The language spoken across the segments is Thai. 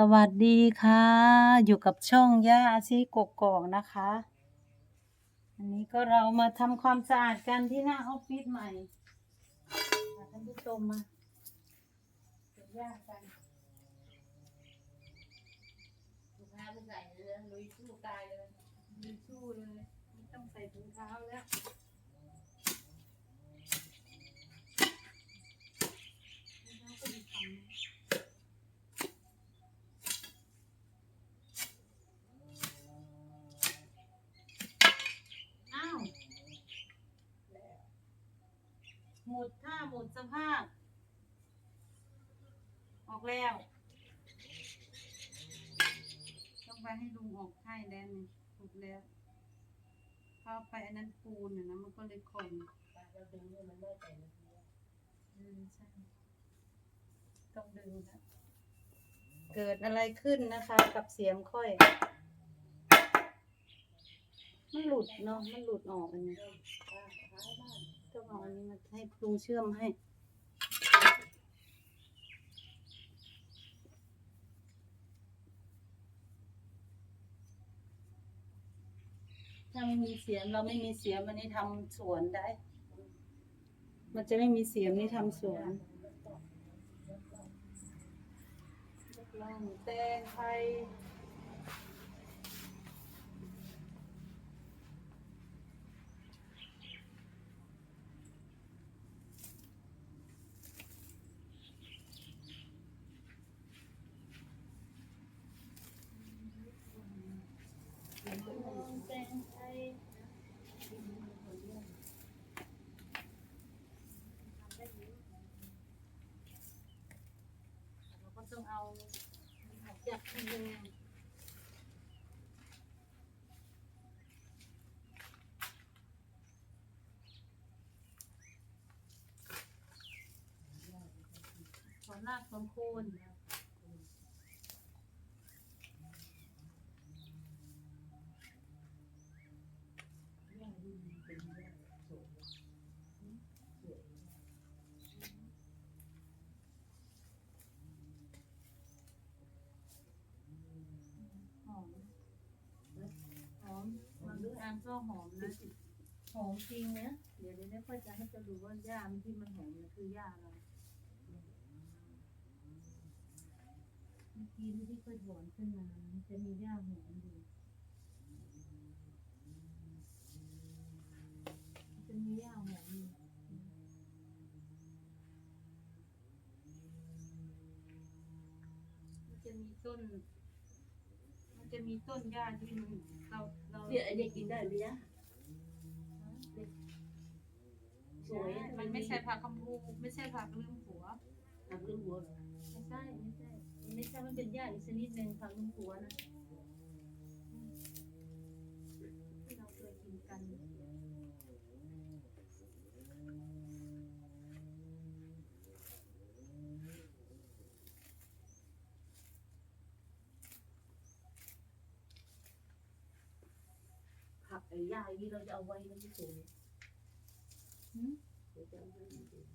สวัสดีค่ะ อยู่กับช่องย่าอาชีกกอกนะคะ อันนี้ก็เรามาทำความสะอาดกันที่หน้าออฟฟิศใหม่ท่านผู้ชมมาเดี๋ยวย่ากันถุงเท้าไม่ใส่เลยลุยสู้ตายเลยมีสู้เลยไม่ต้องใส่ถุงเท้าแล้วถุงเท้าก็มีฝั่งนี้อ้าว หมดท่าหม ดสภาพ ออกแล้ว ต้องไปให้ลุงออกให้แล้วนี่ถูกแล้วเข้าไปอันนั้นปูนน่ะนะมันก็เลยข่อนเราดึงเนี่ยมันได้แต่นาทีอืมใช่ ต้องดึงนะเกิดอะไรขึ้นนะคะ กับเสียงค่อย มันหลุดเนาะ มันหลุดออกอันนี้ป้าท้ายบ้าน ต้องเอาอันนี้มาให้ลุงเชื่อมให้ ถ้าไม่มีเสียงเราไม่มีเสียงวันนี้ทำสวนได้ มันจะไม่มีเสียงนี่ทำสวนล่องแตงไทยแตงไทยเรา ก็ต้องเอาออกจากข้างในถอนรากถอนโคนหอม หอม มันดูอัน ก็หอมนะหอมจริงนะเดี๋ยวเดี๋ยวค่อยจะให้จะรู้ว่าหญ้ามันที่มันหอมเนี่ยคือหญ้าอะไรเมื่อกี้ที่ค่อยถอนขึ้นมามันจะมีหญ้าหอมอยู่จะมีหญ้าหอมอยู่มันจะมีต้น มันจะมีต้นหญ้าที่มันเราเราเนี่ยไอเด็กกินได้ไหมยะสวยมันไม่ใช่ผักคำพูไม่ใช่ผักลืมหัวทำเรื่องหัวไม่ใช่ไม่ใช่มันไม่ใช่มันเป็นหญ้าอีกชนิดหนึ่งผักลืมหัวนะที่เราเคยกินกัน ผักไอ้ย่าอย่างนี้เราจะเอาไว้มันไม่สวยหืมเดี๋ยวจะเอาไว้มันสวย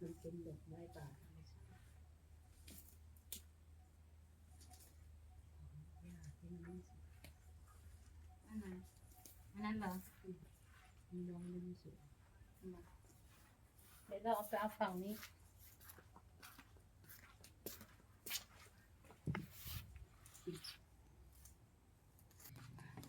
มันเป็นดอกไม้ป่าธรรมชาติย่าที่มันไม่สวยอันไหนอันนั้นเหรอมีน้องมันไม่สวยมาเดี๋ยวเราเอาไปเอาฝั่งนี้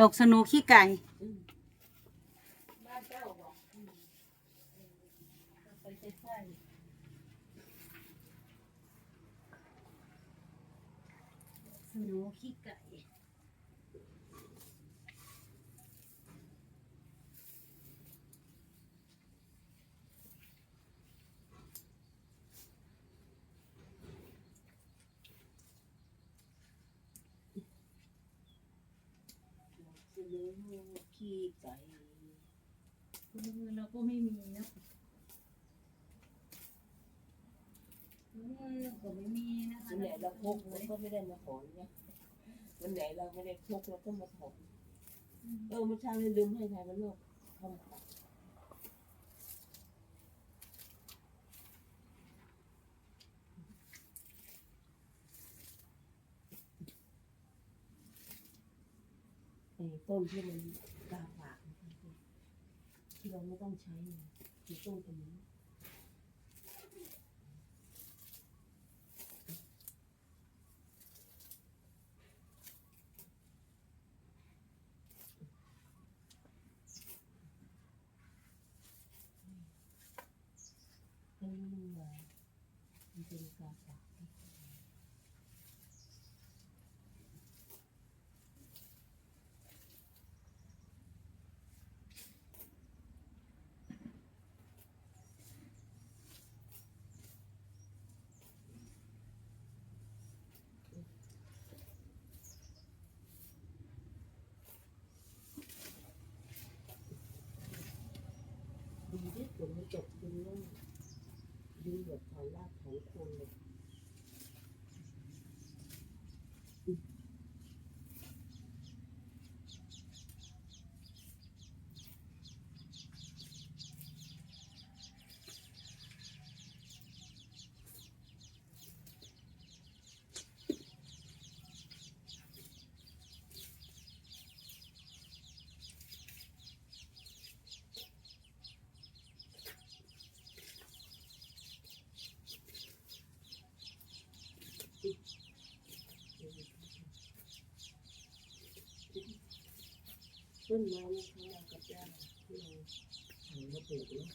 ดอกสนูขี้ไก่สนูขี้ไก่ ล้ๆสโนูขี้ไก่เสนอขี้ไก่มือเราก็ไม่มีนะมือก็ไม่มีนะคะวันไหนเราพกเราก็ไม่ได้มาถอนเนี่ยวันไหนเราไม่ได้พกเราก็มาถอนเออเมื่อเช้าเลยลืมให้ทายมันโลกคำ ต้นที่มันกาฝากที่เราไม่ต้องใช้คือต้นตรงนี้นี้มันมามันเป็นกาฝาก ดู ที่ฝนมันตกดึงแล้วดึงแบบถอนรากถอนโคนเลย ต้นไม้นี่เขามากับย่าที่เราหันมาปลูกเนาะ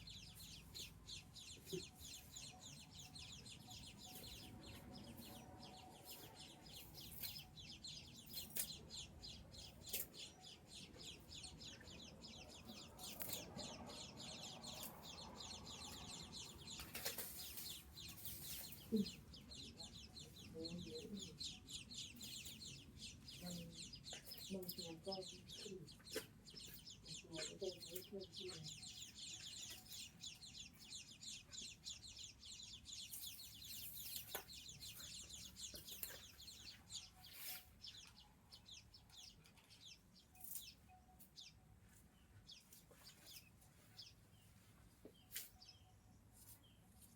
โอ้ยเยอะเลยมันบางตัวก็ขึ้น ย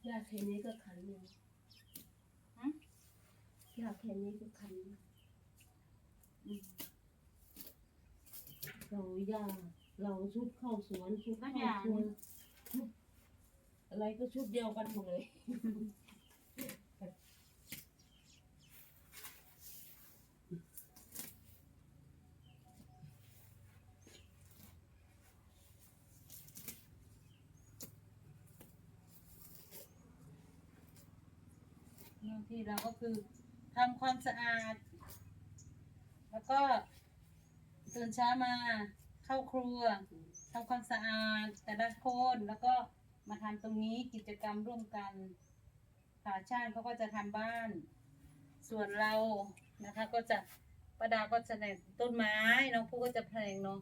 ยาแค่นี้ก็คันเลยฮะยาแค่นี้ก็คันอืมเรายา เราชุดเข้าสวนชุดเข้าสวชุดอะไรก็ชุดเดียวกันหมดเลย หน้าที่เราก็คือทำความสะอาด แล้วก็ตื่นเช้ามา เข้าครัวทำความสะอาดแต่ละคนแล้วก็มาทำตรงนี้กิจกรรมร่วมกันขาชาติเขาก็จะทำบ้าน ส่วนเรานะคะ ก็จะประดาก็จะแผนกต้นไม้น้องผู้ก็จะแผนกเนาะ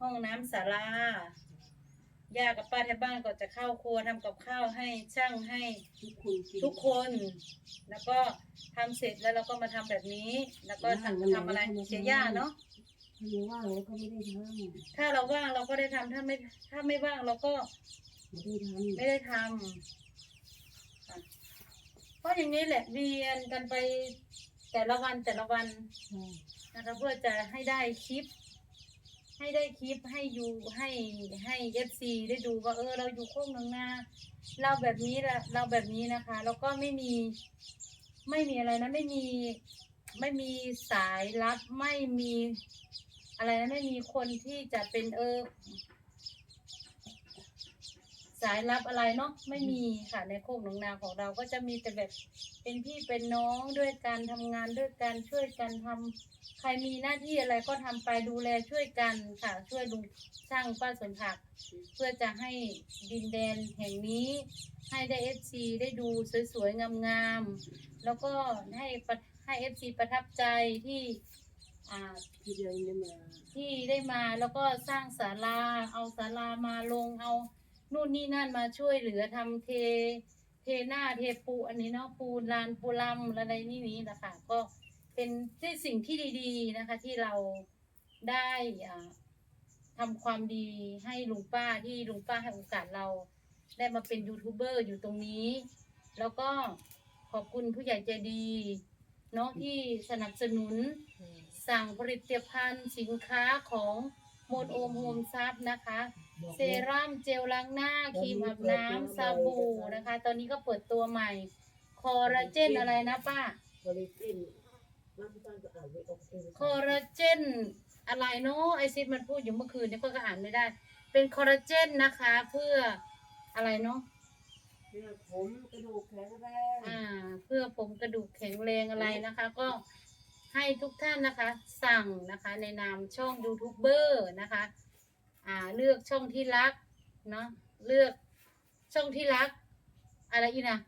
ห้องน้ำศาลาย่ากับป้าที่บ้านก็จะเข้าครัวทำกับข้าวให้ช่างให้ทุกคนกินทุกคน แล้วก็ทำเสร็จแล้วเราก็มาทำแบบนี้ แล้วก็ทำทำอะไรเสียหญ้าเนาะถ้า ไม่ว่างแล้วก็ไม่ได้ทำถ้าเราว่างเราก็ได้ทำถ้าไม่ ถ้าไม่ว่างเราก็ไม่ได้ทำไม่ได้ทำค่ะเพราะอย่างนี้แหละเรียนกันไปแต่ละวันแต่ละวันใช่นะคะเพื่อจะให้ได้คลิป ให้ได้คลิปให้อยู่ให้ให้เอฟซีได้ดูว่าเออ เราอยู่โค้งหนึ่งนาเราแบบนี้ละเราแบบนี้นะคะ แล้วก็ไม่มี ไม่มีอะไรนะ ไม่มีไม่มีสายลับไม่มี อะไรนะไม่มีคนที่จะเป็นเออ สายลับอะไรเนาะไม่มีค่ะในโคกหนองนาของเราก็จะมีแต่แบบเป็นพี่เป็นน้องด้วยการทำงานด้วยกันช่วยกันทำใครมีหน้าที่อะไรก็ทำไปดูแลช่วยกันค่ะ ช่วยลุงช่างป้าสวนผัก เพื่อจะให้ดินแดนแห่งนี้ ให้ได้เอฟซีได้ดูสวยๆงามๆแล้วก็ให้ประให้เอฟซีประทับใจที่ อ่าที่เดียวนี้มาที่ได้มาแล้วก็สร้างศาลาเอาศาลามาลงเอานู่นนี่นั่นมาช่วยเหลือทำเท เทหน้าเทปูอันนี้เนาะปูลานปูลำอะไรนี่นี้นะคะก็เป็นที่สิ่งที่ดีๆนะคะ ที่เราได้อ่าทำความดีให้ลุงป้าที่ลุงป้าให้โอกาสเรา ได้มาเป็นยูทูบเบอร์อยู่ตรงนี้ แล้วก็ขอบคุณผู้ใหญ่ใจดีเนาะที่สนับสนุน สั่งผลิตภัณฑ์สินค้าของโมนโอมโฮมซับนะคะ เซรั่มเจลล้างหน้าครีมอาบน้ำสบู่นะคะ ตอนนี้ก็เปิดตัวใหม่ คอลลาเจนอะไรนะป้าบริจินน้ำตาลก็อ่านไม่ออกเองคอลลาเจนอะไรเนาะไอซิดมันพูดอยู่เมื่อคืนเนี่ยก็อ่านไม่ได้ เป็นคอลลาเจนนะคะเพื่ออะไรเนาะเพื่อผมกระดูกแข็งแรง อ่า เพื่อผมกระดูกแข็งแรงอะไรนะคะ ก็ ให้ทุกท่านนะคะ สั่งนะคะในนามช่องยูทูบเบอร์นะคะอ่าเลือกช่องที่รักเนาะเลือกช่องที่รัก อะไรอีกนะ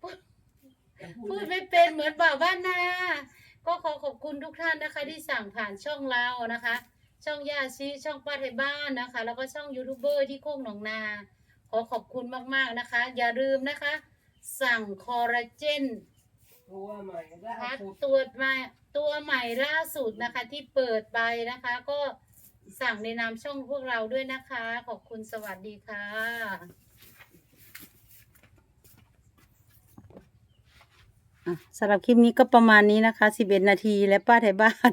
พูดไม่เป็นเหมือนบ่าวบ้านนาก็ขอขอบคุณทุกท่านนะคะ ที่สั่งผ่านช่องเรานะคะ ช่องย่าซีช่องป้าไทยบ้านนะคะ แล้วก็ช่องยูทูบเบอร์ที่โคกหนองนา ขอขอบคุณมากๆนะคะ อย่าลืมนะคะ สั่งคอลลาเจน ตัวใหม่ล่านะคะสุดตัวมาตัวใหม่ล่าสุดนะคะ ที่เปิดไปนะคะ ก็สั่งในนามช่องพวกเราด้วยนะคะ ขอบคุณสวัสดีค่ะ อะสำหรับคลิปนี้ก็ประมาณนี้นะคะ 11 นาทีและป้าไทยบ้าน